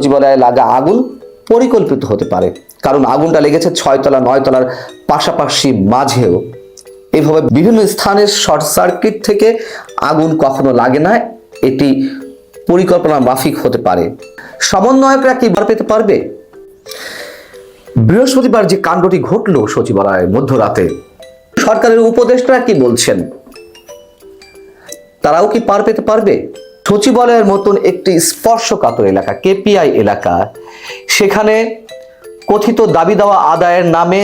সচিবালয়ে লাগা আগুন পরিকল্পিত হতে পারে। কারণ আগুনটা লেগেছে ছয়তলা, নয়তলার পাশাপাশি মাঝেও। এভাবে বিভিন্ন স্থানের শর্ট সার্কিট থেকে আগুন কখনো লাগে না, এটি পরিকল্পনা মাফিক হতে পারে। সমন্বয়করা কি বার পেতে পারবে? বৃহস্পতিবার যে কাণ্ডটি ঘটল সচিবালয়ের মধ্যরাতে, সরকারের উপদেষ্টারা কি বলছেন? তারাও কি পার পেতে পারবে? সচিবালয়ের মতন একটি স্পর্শকাতর এলাকা, কেপিআই এলাকা। সেখানে কথিত দাবি দেওয়া আদায়ের নামে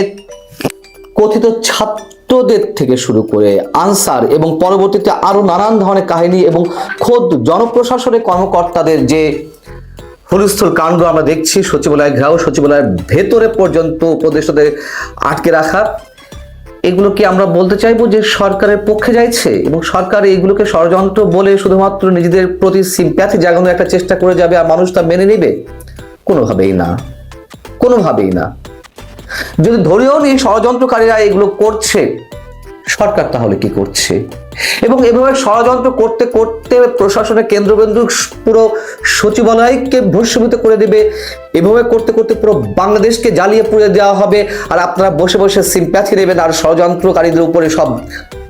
কথিত ছাত্রদের থেকে শুরু করে আনসার এবং পরবর্তীতে আরও নানান ধরনের কাহিনী এবং খোদ জনপ্রশাসনের কর্মকর্তাদের যে হুলস্থুল কাণ্ড আমরা দেখছি সচিবালয় ঘেরাও, সচিবালয়ের ভেতরে পর্যন্ত উপদেষ্টাদের আটকে রাখা। এগুলো কি আমরা বলতে চাইব যে সরকারের পক্ষে যাইছে? এবং সরকার এগুলোকে ষড়যন্ত্র বলে শুধুমাত্র নিজেদের প্রতি সিম্প্যাথি জাগানোর একটা চেষ্টা করে যাবে আর মানুষ তা মেনে নেবে? কোনোভাবেই না। কোনোভাবেই না। যদি ধরেও নিই ষড়যন্ত্রকারীরা এগুলো করছে, সরকার তাহলে কি করছে? এবং এভাবে ষড়যন্ত্র করতে করতে প্রশাসনের কেন্দ্রবিন্দু পুরো সচিবালয়কে ভস্মীভূত করে দেবে। এভাবে করতে করতে পুরো বাংলাদেশকে জ্বালিয়ে পুড়ে দেওয়া হবে। আর আপনারা বসে বসে সিম্প্যাথি দেবেন আর ষড়যন্ত্রকারীদের উপরে সব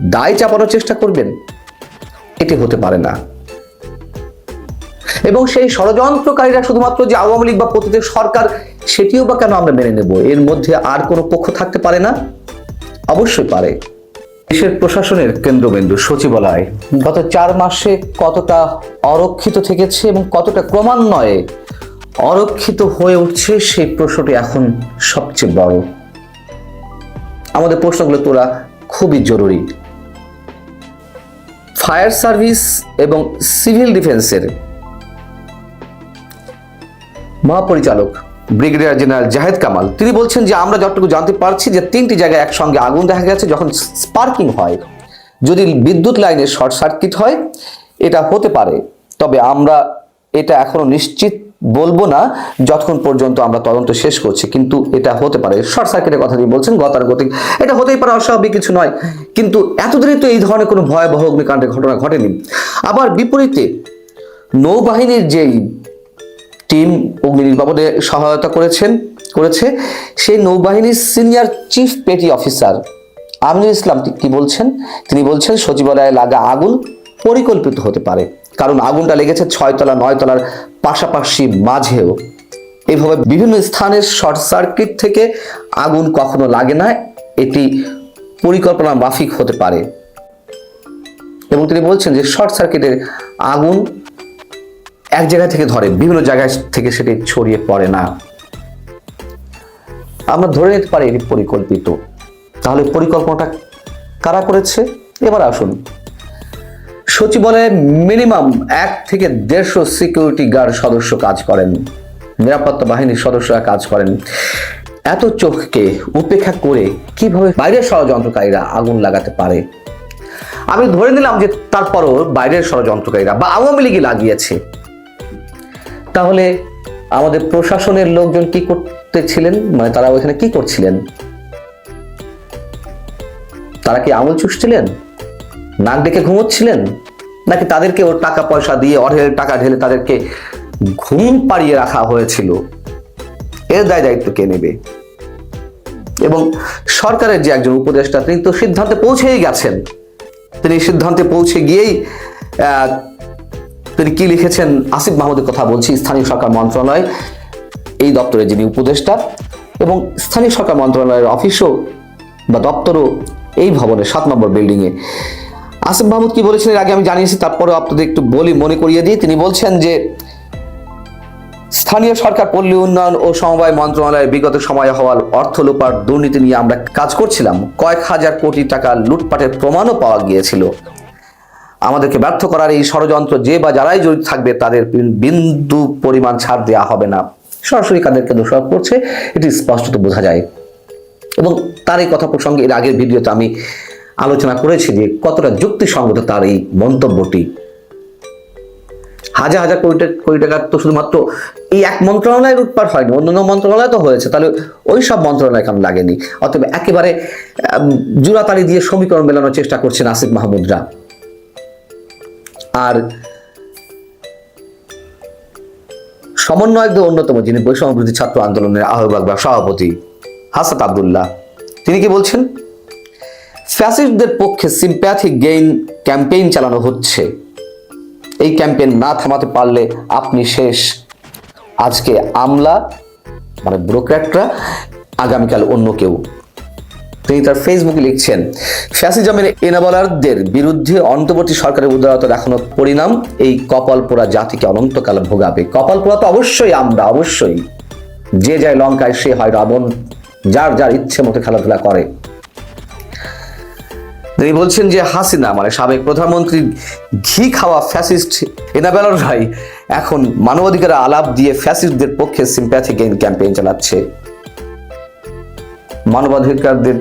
দায় চাপানোর চেষ্টা করবেন। এটি হতে পারে না। এবং সেই ষড়যন্ত্রকারীরা শুধুমাত্র যে আওয়ামী লীগ বা প্রতিটি সরকার, সেটিও বা কেন আমরা মেনে নেব? এর মধ্যে আর কোনো পক্ষ থাকতে পারে না? অবশ্যই পারে। দেশের প্রশাসনের কেন্দ্রবিন্দু সচিবালয়, গত চার মাসে কতটা অরক্ষিত থেকেছে এবং কতটা ক্রমান্বয়ে অরক্ষিত হয়ে উঠছে, সেই প্রশ্নটি এখন সবচেয়ে বড়। আমাদের প্রশ্নগুলো তোলা খুবই জরুরি। ফায়ার সার্ভিস এবং সিভিল ডিফেন্সের মহাপরিচালক ব্রিগেডিয়ার জেনারেল জাহেদ কামাল। তিনি বলছেন যে, আমরা যতটুকু জানতে পারছি যে, তিনটি জায়গায় একসঙ্গে আগুন দেখা গেছে, যখন স্পার্কিং হয়। যদি বিদ্যুৎ লাইনে শর্ট সার্কিট হয়, এটা হতে পারে। তবে আমরা এটা এখনও নিশ্চিত বলব না, যতক্ষণ পর্যন্ত আমরা তদন্ত শেষ করছি, কিন্তু এটা হতে পারে। শর্ট সার্কিটের কথা তিনি বলছেন, গতানুগতিক। এটা হতেই পারে, অস্বাভাবিক কিছু নয়। কিন্তু এতদিনই তো এই ধরনের কোনো ভয়াবহ অগ্নিকাণ্ডের ঘটনা ঘটেনি। আবার বিপরীতে নৌবাহিনীর যেই টিম অগ্নি নির্বাপনে সহায়তা করেছেন, করেছে। সেই নৌবাহিনীর senior chief petty officer Aminul Islam কি বলছেন, তিনি বলছেন, সচিবালয়ে লাগা আগুন পরিকল্পিত হতে পারে, কারণ আগুনটা লেগেছে ছয়তলা, নয়তলার পাশাপাশি মাঝেও। এভাবে বিভিন্ন স্থানের শর্ট সার্কিট থেকে আগুন কখনো লাগে না, এটি পরিকল্পনা মাফিক হতে পারে। এবং তিনি বলছেন যে শর্ট সার্কিটের আগুন এক জায়গা থেকে ধরে, বিভিন্ন জায়গায় থেকে সেটি ছড়িয়ে পড়ে না। আমরা ধরে নিতে পারি এটি পরিকল্পিত। তাহলে পরিকল্পনাটা কারা করেছে? এবার আসুন। সচিবালয়ে মিনিমাম এক থেকে দেড়শো সিকিউরিটি গার্ড সদস্য কাজ করেন। নিরাপত্তা বাহিনীর সদস্যরা কাজ করেন। এত চোখকে উপেক্ষা করে কীভাবে বাইরের ষড়যন্ত্রকারীরা আগুন লাগাতে পারে? আমি ধরে নিলাম যে তারপরও বাইরের ষড়যন্ত্রকারীরা বা আওয়ামী লীগই লাগিয়েছে। তাহলে আমাদের প্রশাসনের লোকজন কি করতেছিলেন? মানে তারা ওইখানে কি করছিলেন? তারা কি আঙুল চুষছিলেন? নাক ডেকে ঘুমোচ্ছিলেন? নাকি তাদেরকে ওর টাকা পয়সা দিয়ে অঢেল টাকা ঢেলে তাদেরকে ঘুম পাড়িয়ে রাখা হয়েছিল? এর দায় দায়িত্ব কে নেবে? এবং সরকারের যে একজন উপদেষ্টা, তিনি তো সিদ্ধান্তে পৌঁছেই গেছেন। তিনি সিদ্ধান্তে পৌঁছে গিয়েই তিনি কি লিখেছেন? আসিফ মাহমুদের কথা বলছি, স্থানীয় সরকার মন্ত্রণালয়, এই দপ্তরের যিনি উপদেষ্টা এবং স্থানীয় সরকার মন্ত্রণালয়ের অফিসও বা দপ্তরও এই ভবনের সাত নম্বর বিল্ডিংয়ে। আসিফ মাহমুদ কি বলেছেন এর আগে আমি জানিয়েছি তারপরে আপনাদের একটু বলি, মনে করিয়ে দিই। তিনি বলছেন যে, স্থানীয় সরকার পল্লী উন্নয়ন ও সমবায় মন্ত্রণালয়ের বিগত সময়ে হওয়ার অর্থ লোপার দুর্নীতি নিয়ে আমরা কাজ করছিলাম। কয়েক হাজার কোটি টাকা লুটপাটের প্রমাণও পাওয়া গিয়েছিল। আমাদেরকে ব্যর্থ করার এই ষড়যন্ত্র যে বা যারাই জড়িত থাকবে তাদের বিন্দু পরিমাণ ছাড় দেওয়া হবে না। সরাসরি কাদেরকে দোষারোপ করছে এটি স্পষ্টত বোঝা যায়। এবং তার এই কথা প্রসঙ্গে এর আগের ভিডিওতে আমি আলোচনা করেছি যে কতটা যুক্তিসঙ্গত তার এই মন্তব্যটি। হাজার হাজার কোটি কোটি টাকা তো শুধুমাত্র এই এক মন্ত্রণালয়ের উৎপাদ হয়নি অন্যান্য মন্ত্রণালয় তো হয়েছে তাহলে ওই সব মন্ত্রণালয় কেন লাগেনি? অতএব একেবারে আম, জোড়াতালি দিয়ে সমীকরণ মেলানোর চেষ্টা করছেন আসিফ মাহমুদরা। আর সমন্বয়কদের অন্যতম যিনি বৈষম্য বিরোধী ছাত্র আন্দোলনের আহ্বায়ক বা সভাপতি হাসাত আবদুল্লাহ, তিনি কি বলছেন? ফ্যাসিস্টদের পক্ষে সিম্প্যাথি গেইন ক্যাম্পেইন চালানো হচ্ছে। এই ক্যাম্পেইন না থামাতে পারলে আপনি শেষ। আজকে আমলা মানে ব্রোক্র্যাটরা আগামীকাল অন্য কেউ। তিনি তার ফেসবুকে লিখছেন, ফ্যাসিজমের এনাবলারদের বিরুদ্ধে অন্তর্বর্তী সরকারের উদারতা দেখানোর পরিণাম এই কপাল পোড়া জাতিকে অনন্তকাল ভোগাবে। কপাল পোড়া তো অবশ্যই আমরা, অবশ্যই। যে যায় লঙ্কায় সে হয় রাবণ, যার যার ইচ্ছে মতো খেলাধুলা করে। তিনি বলছেন যে, হাসিনা মানে সাবেক প্রধানমন্ত্রী ঘি খাওয়া ফ্যাসিস্ট এনাবেলর ভাই, এখন মানবাধিকার আলাপ দিয়ে ফ্যাসিস্টদের পক্ষে সিম্প্যাথি গেইন ক্যাম্পেইন চালাচ্ছে। মানবাধিকারদের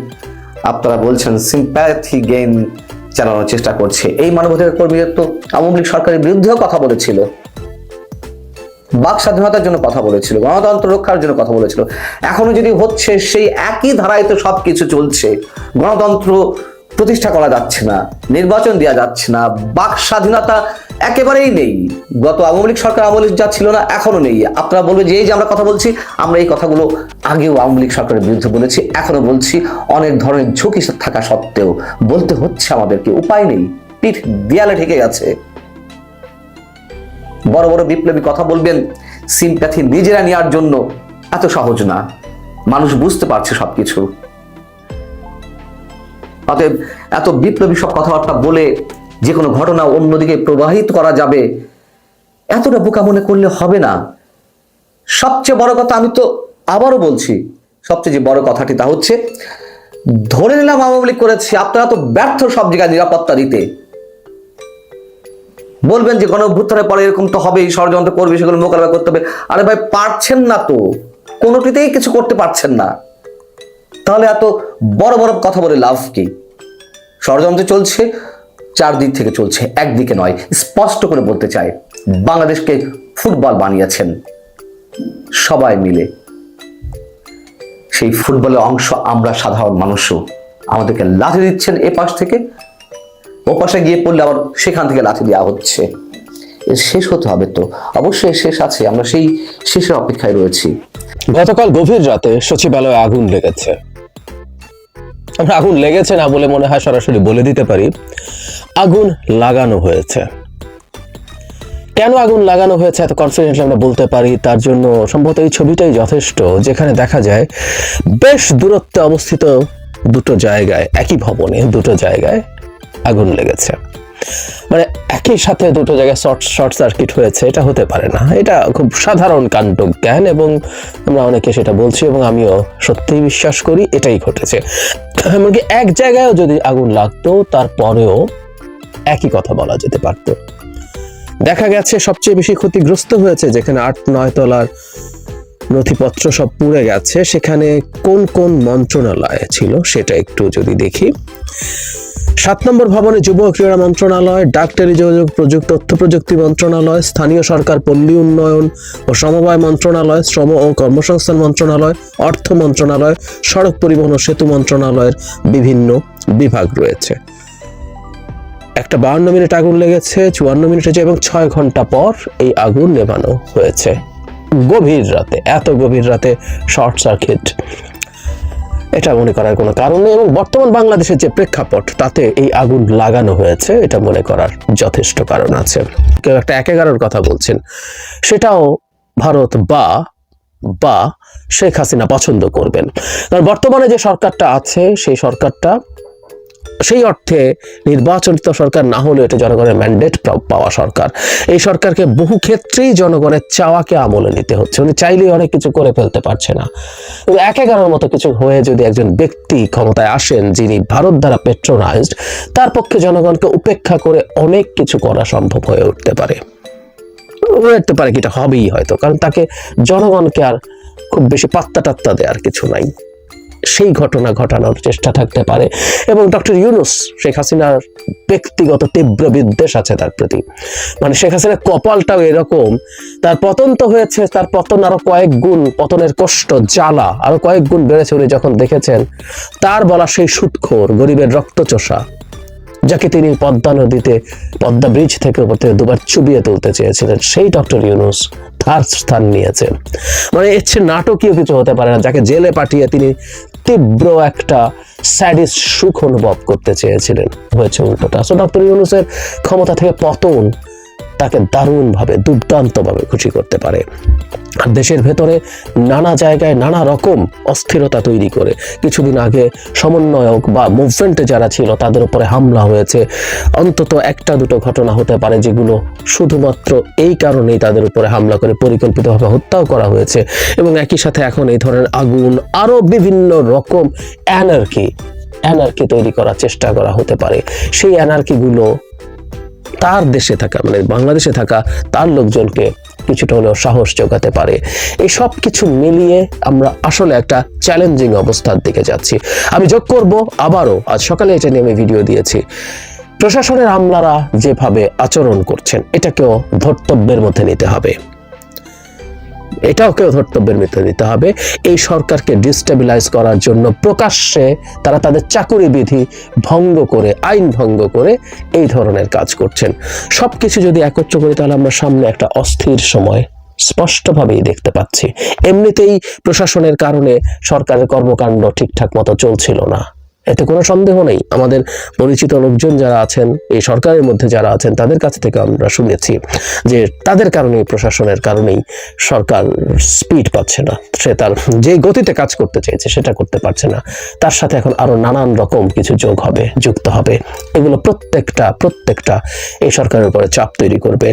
আপনারা বলছেন সিম্প্যাথি গেইন চালানোর চেষ্টা করছে। এই মানবাধিকার কর্মীদের তো আওয়ামী লীগ সরকারের বিরুদ্ধেও কথা বলেছিল। বাক স্বাধীনতার জন্য কথা বলেছিল, গণতন্ত্র রক্ষার জন্য কথা বলেছিল। এখনও যদি হচ্ছে, সেই একই ধারায় তো সবকিছু চলছে। গণতন্ত্র প্রতিষ্ঠা করা যাচ্ছে না, নির্বাচন দেওয়া যাচ্ছে না, বাক স্বাধীনতা একেবারেই নেই। গত আওয়ামী লীগ সরকার আওয়ামী লীগ যা ছিল না এখনও নেই। আপনারা বলবেন যে, এই যে আমরা কথা বলছি, আমরা এই কথাগুলো আগেও আওয়ামী লীগ সরকারের বিরুদ্ধে বলেছি এখনও বলছি, অনেক ধরনের ঝুঁকি থাকা সত্ত্বেও বলতে হচ্ছে আমাদেরকে, উপায় নেই, পিঠ দেয়ালে ঠেকে গেছে। বড় বড় বিপ্লবী কথা বলবেন, সিম্প্যাথি নিজেরা নেওয়ার জন্য এত সহজ না। মানুষ বুঝতে পারছে সবকিছু। অতএব এত বিপ্লবী সব কথাবার্তা বলে যে কোনো ঘটনা অন্যদিকে প্রবাহিত করা যাবে, এতটা বোকা মনে করলে হবে না। সবচেয়ে বড় কথা আমি তো আবারও বলছি, সবচেয়ে যে বড় কথাটি তা হচ্ছে, ধরে নিলাম আওয়ামী লীগ করেছে, আপনারা তো ব্যর্থ সব জায়গায় নিরাপত্তা দিতে। বলবেন যে গণ পরে এরকম তো হবেই, ষড়যন্ত্র করবে, সেগুলো মোকাবেলা করতে হবে। আরে ভাই, পারছেন না তো। কোনোটিতেই কিছু করতে পারছেন না। তাহলে এত বড় বড় কথা বলে লাভ কি? ষড়যন্ত্র চলছে, চারদিক থেকে চলছে, একদিকে নয়, স্পষ্ট করে বলতে চাই, বাংলাদেশকে ফুটবল বানিয়েছেন সবাই মিলে। সেই ফুটবলের অংশ আমরা সাধারণ মানুষও, আমাদেরকে লাথি দিচ্ছেন এ পাশ থেকে, ও পাশে গিয়ে পড়লে আবার সেখান থেকে লাথি দেওয়া হচ্ছে। এর শেষ হতে হবে তো, অবশ্যই শেষ আছে, আমরা সেই শেষের অপেক্ষায় রয়েছি। গতকাল গভীর রাতে সচিবালয়ে আগুন লেগেছে। আমরা আগুন লেগেছে না বলে মনে হয় সরাসরি বলে দিতে পারি, আগুন লাগানো হয়েছে। কেন আগুন লাগানো হয়েছে এত কনফিডেন্টলি আমরা বলতে পারি? তার জন্য সম্ভবত এই ছবিটাই যথেষ্ট, যেখানে দেখা যায় বেশ দূরত্বে অবস্থিত দুটো জায়গায়, একই ভবনে দুটো জায়গায় আগুন লেগেছে। মানে একই সাথে দুটো জায়গায় শর্ট শর্ট সার্কিট হয়েছে, এটা হতে পারে না। এটা খুব সাধারণ কাণ্ড জ্ঞান এবং আমরা অনেকে সেটা বলছি এবং আমিও সত্যিই বিশ্বাস করি, এটাই ঘটেছে। এমনকি এক জায়গায়ও যদি আগুন লাগতো, তারপরেও একই কথা বলা যেতে পারত। দেখা গেছে সবচেয়ে বেশি ক্ষতিগ্রস্ত হয়েছে যেখানে আট, নয় তলার নথিপত্র সব পুড়ে গেছে, সেখানে কোন কোন মন্ত্রণালয় ছিল সেটা একটু যদি দেখি। সাত নম্বর ভবনে যুব ক্রীড়া মন্ত্রণালয় ডাক টেলিযোগাযোগ প্রযুক্তি, তথ্য প্রযুক্তি মন্ত্রণালয়, স্থানীয় সরকার, পল্লী উন্নয়ন ও সমবায় মন্ত্রণালয়, শ্রম ও কর্মসংস্থান মন্ত্রণালয়, অর্থ মন্ত্রণালয়, সড়ক পরিবহন ও সেতু মন্ত্রণালয়ের বিভিন্ন বিভাগ রয়েছে। একটা বাহান্ন মিনিট আগুন লেগেছে, চুয়ান্ন মিনিট হয়েছে এবং ছয় ঘণ্টা পর এই আগুন নেভানো হয়েছে। গভীর রাতে, এত গভীর রাতে শর্ট সার্কিট এটা মনে করার কোনো কারণ নেই এবং বর্তমান বাংলাদেশের যে প্রেক্ষাপট, তাতে এই আগুন লাগানো হয়েছে, এটা মনে করার যথেষ্ট কারণ আছে। কেউ একটা এক এগারোর কথা বলছেন। সেটাও ভারত বা বা শেখ হাসিনা পছন্দ করবেন। কারণ বর্তমানে যে সরকারটা আছে, সেই সরকারটা সেই অর্থে নির্বাচনিত সরকার না হলেও এটা জনগণের ম্যান্ডেট পাওয়া সরকার। এই সরকারকে বহু ক্ষেত্রেই জনগণের চাওয়াকে আমলে নিতে হচ্ছে। উনি চাইলেই অনেক কিছু করে ফেলতে পারছে না। এক এগারোর মতো কিছু হয়ে যদি একজন ব্যক্তি ক্ষমতায় আসেন, যিনি ভারত দ্বারা পেট্রোনাইজড তার পক্ষে জনগণকে উপেক্ষা করে অনেক কিছু করা সম্ভব হয়ে উঠতে পারে। উঠতে পারে কি এটা হবেই হয়তো, কারণ তাকে জনগণকে আর খুব বেশি পাত্তা টাত্তা দেওয়ার কিছু নাই। সেই ঘটনা ঘটানোর চেষ্টা থাকতে পারে। এবং ডক্টর ইউনুস, শেখ হাসিনার ব্যক্তিগত তীব্র বিদ্বেষ আছে তার প্রতি। মানে শেখ হাসিনার কপালটাও এরকম, তার পতন তো হয়েছে, তার পতন আরও কয়েক গুণ, পতনের কষ্ট জ্বালা আরও কয়েক গুণ বেড়েছে উনি যখন দেখেছেন, তার বলা সেই সুৎখোর, গরিবের রক্তচোষা। যাকে তিনি পদ্মা নদীতে, পদ্মা ব্রিজ থেকে উপর থেকে দুবার চুবিয়ে তুলতে চেয়েছিলেন, সেই ডক্টর ইউনুস তার স্থান নিয়েছে। মানে এর চেয়ে নাটকীয় কিছু হতে পারে না, যাকে জেলে পাঠিয়ে তিনি তীব্র একটা স্যাডিস সুখ অনুভব করতে চেয়েছিলেন। হয়েছে উল্টোটা। সো ডক্টর ইউনুসের ক্ষমতা থেকে পতন তাকে দারুণভাবে, দুর্দান্তভাবে খুশি করতে পারে। আর দেশের ভেতরে নানা জায়গায় নানা রকম অস্থিরতা তৈরি করে। কিছুদিন আগে সমন্বয়ক বা মুভমেন্টে যারা ছিল, তাদের উপরে হামলা হয়েছে। অন্তত একটা দুটো ঘটনা হতে পারে যেগুলো শুধুমাত্র এই কারণেই তাদের উপরে হামলা করে পরিকল্পিতভাবে হত্যাও করা হয়েছে। এবং একই সাথে এখন এই ধরনের আগুন আরও বিভিন্ন রকম অ্যানার্কি অ্যানার্কি তৈরি করার চেষ্টা করা হতে পারে। সেই অ্যানার্কিগুলো তার দেশে থাকা মানে বাংলাদেশে থাকা তার লোকজনকে কিছুটা হলেও সাহস জোগাতে পারে। এই সব কিছু মিলিয়ে আমরা আসলে একটা চ্যালেঞ্জিং অবস্থার দিকে যাচ্ছি। আমি যোগ করব আবারও, আজ সকালে এটা নিয়ে আমি ভিডিও দিয়েছি। প্রশাসনের আমলারা যেভাবে আচরণ করছেন, এটাকেও ধর্তব্যের মধ্যে নিতে হবে। এটাও ধর্তব্যের মধ্যে নিতে হবে। এই সরকারকে ডিস্টেবিলাইজ করার জন্য প্রকাশ্যে তারা তাদের চাকুরি বিধি ভঙ্গ করে, আইন ভঙ্গ করে এই ধরনের কাজ করছেন। সব কিছু যদি একত্র করি, তাহলে আমরা সামনে একটা অস্থির সময় স্পষ্টভাবেই দেখতে পাচ্ছি। এমনিতেই প্রশাসনের কারণে সরকারের কর্মকাণ্ড ঠিকঠাক মতো চলছিল না। এতে কোনো সন্দেহ নেই। আমাদের পরিচিত লোকজন যারা আছেন, এই সরকারের মধ্যে যারা আছেন, তাদের কাছ থেকে আমরা শুনেছি যে তাদের কারণেই, প্রশাসনের কারণেই সরকার স্পিড পাচ্ছে না। সে তার যে গতিতে কাজ করতে চেয়েছে সেটা করতে পারছে না। তার সাথে এখন আরও নানান রকম কিছু যোগ হবে, যুক্ত হবে। এগুলো প্রত্যেকটা প্রত্যেকটা এই সরকারের উপরে চাপ তৈরি করবে।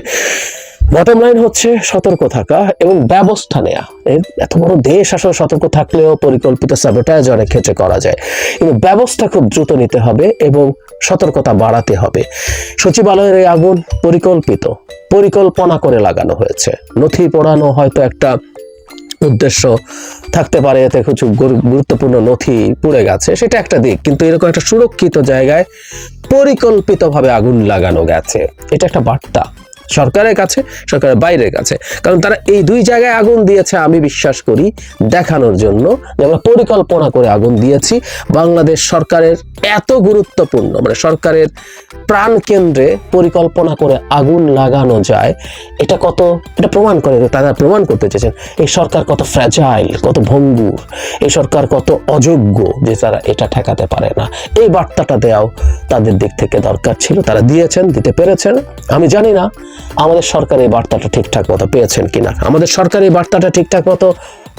বটম লাইন হচ্ছে সতর্ক থাকা এবং ব্যবস্থা নেওয়া এত বড় দেশ আসলে সতর্ক থাকলেও পরিকল্পিত সাবোটাজ অনেক ক্ষেত্রে করা যায়। কিন্তু ব্যবস্থা খুব দ্রুত নিতে হবে এবং সতর্কতা বাড়াতে হবে। সচিবালয়ের এই আগুন পরিকল্পিত, পরিকল্পনা করে লাগানো হয়েছে। নথি পড়ানো হয়তো একটা উদ্দেশ্য থাকতে পারে, এতে কিছু গুরুত্বপূর্ণ নথি পুড়ে গেছে, সেটা একটা দিক। কিন্তু এরকম একটা সুরক্ষিত জায়গায় পরিকল্পিতভাবে আগুন লাগানো গেছে। এটা একটা বার্তা। সরকারের কাছে, সরকারের বাইরের কাছে। কারণ তারা এই দুই জায়গায় আগুন দিয়েছে, আমি বিশ্বাস করি, দেখানোর জন্য। আমরা পরিকল্পনা করে আগুন দিয়েছি। বাংলাদেশ সরকারের এত গুরুত্বপূর্ণ মানে সরকারের প্রাণ কেন্দ্রে পরিকল্পনা করে আগুন লাগানো যায়, এটা কত, এটা প্রমাণ করে, তারা প্রমাণ করতে চেয়েছেন, এই সরকার কত ফ্র্যাজাইল কত ভঙ্গুর। এই সরকার কত অযোগ্য যে তারা এটা ঠেকাতে পারে না। এই বার্তাটা দেওয়াও তাদের দিক থেকে দরকার ছিল। তারা দিয়েছেন, দিতে পেরেছেন। আমি জানি না আমাদের সরকার এই বার্তাটা ঠিকঠাক মতো পেয়েছেন কিনা। আমাদের সরকার এই বার্তাটা ঠিকঠাক মতো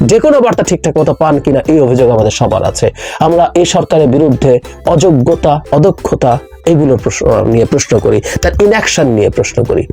যে কোনো বার্তা ঠিকঠাক মতো পান কিনা, এই অভিযোগ আমাদের সবার আছে। আমরা এই সরকারের বিরুদ্ধে অযোগ্যতা, অদক্ষতা এগুলো নিয়ে প্রশ্ন করি, তার ইনঅ্যাকশন নিয়ে প্রশ্ন করি।